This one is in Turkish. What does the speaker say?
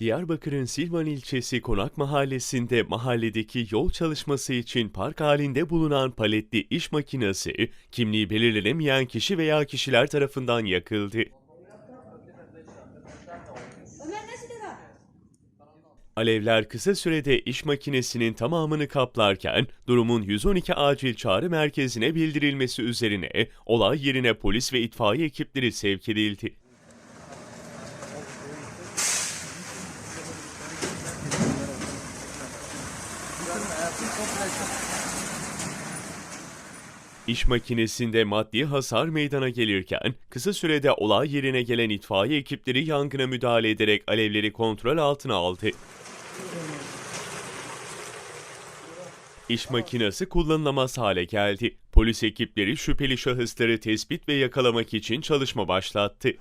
Diyarbakır'ın Silvan ilçesi Konak Mahallesi'nde mahalledeki yol çalışması için park halinde bulunan paletli iş makinesi, kimliği belirlenemeyen kişi veya kişiler tarafından yakıldı. Alevler kısa sürede iş makinesinin tamamını kaplarken durumun 112 acil çağrı merkezine bildirilmesi üzerine olay yerine polis ve itfaiye ekipleri sevk edildi. İş makinesinde maddi hasar meydana gelirken kısa sürede olay yerine gelen itfaiye ekipleri yangına müdahale ederek alevleri kontrol altına aldı. İş makinesi kullanılamaz hale geldi. Polis ekipleri şüpheli şahısları tespit ve yakalamak için çalışma başlattı.